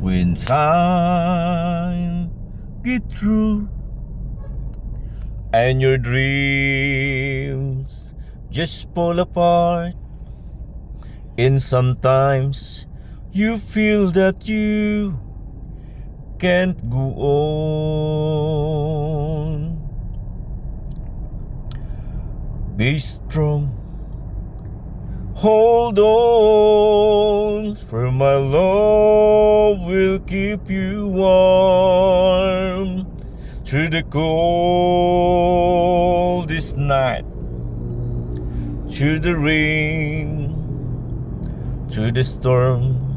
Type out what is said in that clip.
When time get through and your dreams just fall apart. And sometimes you feel that you can't go on. Be strong. Hold on, for my love will keep you warm through the coldest night, through the rain, through the storm.